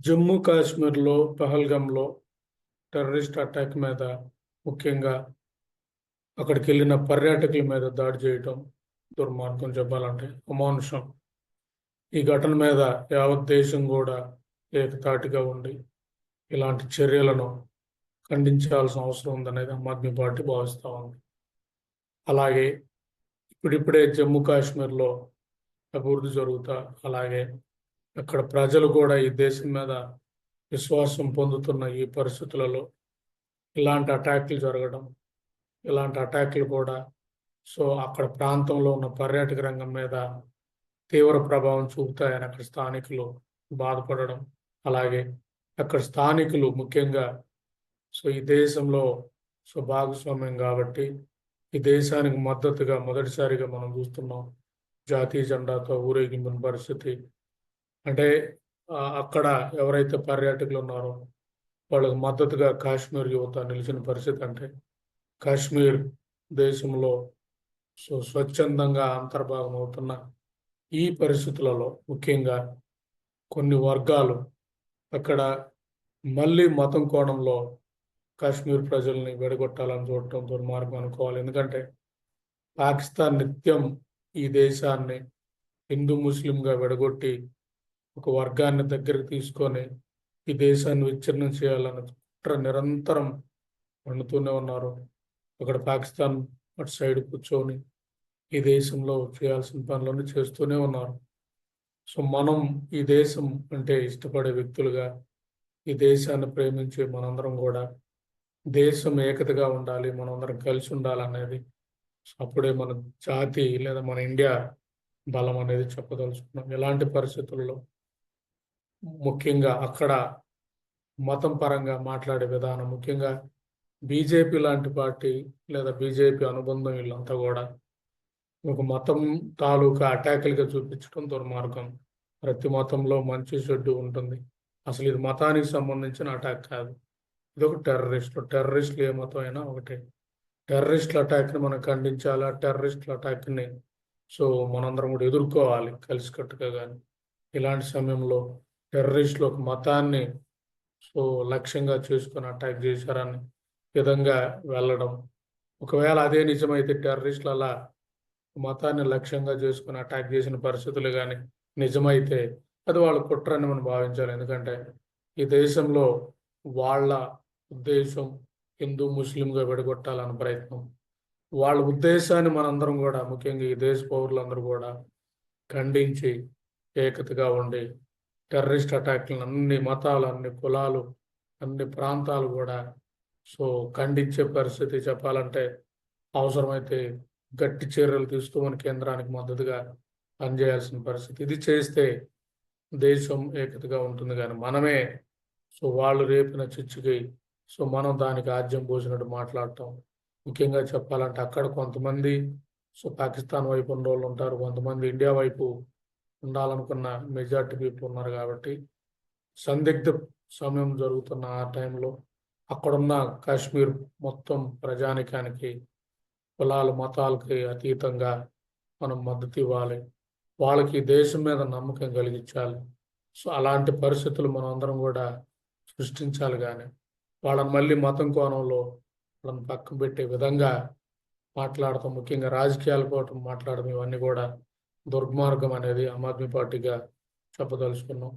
జమ్మూ కాశ్మీర్లో పహల్గంలో terrorist attack మీద ముఖ్యంగా అక్కడికి వెళ్ళిన పర్యాటకుల మీద దాడి చేయటం దుర్మార్గం చెప్పాలంటే అమానుషం. ఈ ఘటన మీద యావత్ దేశం కూడా ఏకతాటిగా ఉండి ఇలాంటి చర్యలను ఖండించాల్సిన అవసరం ఉందనేది ఆమ్ ఆద్మీ పార్టీ భావిస్తూ ఉంది. అలాగే ఇప్పుడిప్పుడే జమ్మూ కాశ్మీర్లో అభివృద్ధి జరుగుతా అలాగే అక్కడ ప్రజలు కూడా ఈ దేశం మీద విశ్వాసం పొందుతున్న ఈ పరిస్థితులలో ఇలాంటి అటాక్లు జరగడం ఇలాంటి అటాక్లు కూడా సో అక్కడ ప్రాంతంలో ఉన్న పర్యాటక రంగం మీద తీవ్ర ప్రభావం చూపుతాయని అక్కడ స్థానికులు బాధపడడం అలాగే అక్కడ స్థానికులు ముఖ్యంగా సో ఈ దేశంలో సో భాగస్వామ్యం కాబట్టి ఈ దేశానికి మద్దతుగా మొదటిసారిగా మనం చూస్తున్నాం జాతీయ జెండాతో ఊరేగింపున పరిస్థితి అంటే అక్కడ ఎవరైతే పర్యాటకులు ఉన్నారో వాళ్ళకు మద్దతుగా కాశ్మీర్ యువత నిలిచిన పరిస్థితి అంటే కాశ్మీర్ దేశంలో సో స్వచ్ఛందంగా అంతర్భాగం అవుతున్న ఈ పరిస్థితులలో ముఖ్యంగా కొన్ని వర్గాలు అక్కడ మళ్ళీ మతం కోణంలో కాశ్మీర్ ప్రజల్ని విడగొట్టాలని చూడటం దుర్మార్గం అనుకోవాలి. ఎందుకంటే పాకిస్తాన్ నిత్యం ఈ దేశాన్ని హిందూ ముస్లింగా విడగొట్టి ఒక వర్గాన్ని దగ్గరికి తీసుకొని ఈ దేశాన్ని విచ్ఛిన్నం చేయాలని కుట్ర నిరంతరం వండుతూనే ఉన్నారు. అక్కడ పాకిస్తాన్ అటు సైడ్ కూర్చొని ఈ దేశంలో చేయాల్సిన పనులను చేస్తూనే ఉన్నారు. సో మనం ఈ దేశం అంటే ఇష్టపడే వ్యక్తులుగా ఈ దేశాన్ని ప్రేమించే మనందరం కూడా దేశం ఏకతగా ఉండాలి మనందరం కలిసి ఉండాలనేది అప్పుడే మన జాతి లేదా మన ఇండియా బలం అనేది చెప్పదలుచుకున్నాం. ఎలాంటి పరిస్థితుల్లో ముఖ్యంగా అక్కడ మతం పరంగా మాట్లాడే విధానం ముఖ్యంగా బీజేపీ లాంటి పార్టీ లేదా బీజేపీ అనుబంధం వీళ్ళంతా కూడా ఒక మతం తాలూకా అటాకులుగా చూపించడం దుర్మార్గం. ప్రతి మతంలో మంచి చెడ్డు ఉంటుంది. అసలు ఇది మతానికి సంబంధించిన అటాక్ కాదు. ఇది ఒక టెర్రరిస్టులు టెర్రరిస్టులు ఏ మతం అయినా ఒకటే. టెర్రరిస్టుల అటాక్ని మనం ఖండించాలి? ఆ టెర్రరిస్టుల అటాక్ని సో మనందరం కూడా ఎదుర్కోవాలి కలిసికట్టుగా కానీ ఇలాంటి సమయంలో టెర్రరిస్టులు ఒక మతాన్ని సో లక్ష్యంగా చేసుకొని అటాక్ చేశారని విధంగా వెళ్ళడం. ఒకవేళ అదే నిజమైతే టెర్రరిస్టులు అలా మతాన్ని లక్ష్యంగా చేసుకుని అటాక్ చేసిన పరిస్థితులు కానీ నిజమైతే అది వాళ్ళ కుట్రని మనం భావించాలి. ఎందుకంటే ఈ దేశంలో వాళ్ళ ఉద్దేశం హిందూ ముస్లింగా విడగొట్టాలన్న ప్రయత్నం. వాళ్ళ ఉద్దేశాన్ని మనందరం కూడా ముఖ్యంగా ఈ దేశ పౌరులందరూ కూడా ఖండించి ఏకతగా ఉండి టెర్రరిస్ట్ అటాక్లను అన్ని మతాలు అన్ని కులాలు అన్ని ప్రాంతాలు కూడా సో ఖండించే పరిస్థితి చెప్పాలంటే అవసరమైతే గట్టి చర్యలు తీసుకోమని కేంద్రానికి మద్దతుగా పనిచేయాల్సిన పరిస్థితి. ఇది చేస్తే దేశం ఏకతగా ఉంటుంది కానీ మనమే సో వాళ్ళు రేపిన చిచ్చుకి సో మనం దానికి ఆజ్యం పోసినట్టు మాట్లాడటం. ముఖ్యంగా చెప్పాలంటే అక్కడ కొంతమంది సో పాకిస్తాన్ వైపు ఉన్న వాళ్ళు ఉంటారు కొంతమంది ఇండియా వైపు ఉండాలనుకున్న మెజార్టీ పీపుల్ ఉన్నారు కాబట్టి సందిగ్ధ సమయం జరుగుతున్న ఆ టైంలో అక్కడున్న కాశ్మీర్ మొత్తం ప్రజానికానికి కులాలు మతాలకి అతీతంగా మనం మద్దతు ఇవ్వాలి. వాళ్ళకి దేశం మీద నమ్మకం కలిగించాలి. సో అలాంటి పరిస్థితులు మనం అందరం కూడా సృష్టించాలి కానీ వాళ్ళని మళ్ళీ మతం కోణంలో వాళ్ళని పక్కన పెట్టే విధంగా మాట్లాడతాం. ముఖ్యంగా రాజకీయాల కోసం మాట్లాడడం ఇవన్నీ కూడా దుర్మార్గం అనేది ఆమ్ ఆద్మీ పార్టీగా చెప్పదలుచుకున్నాం.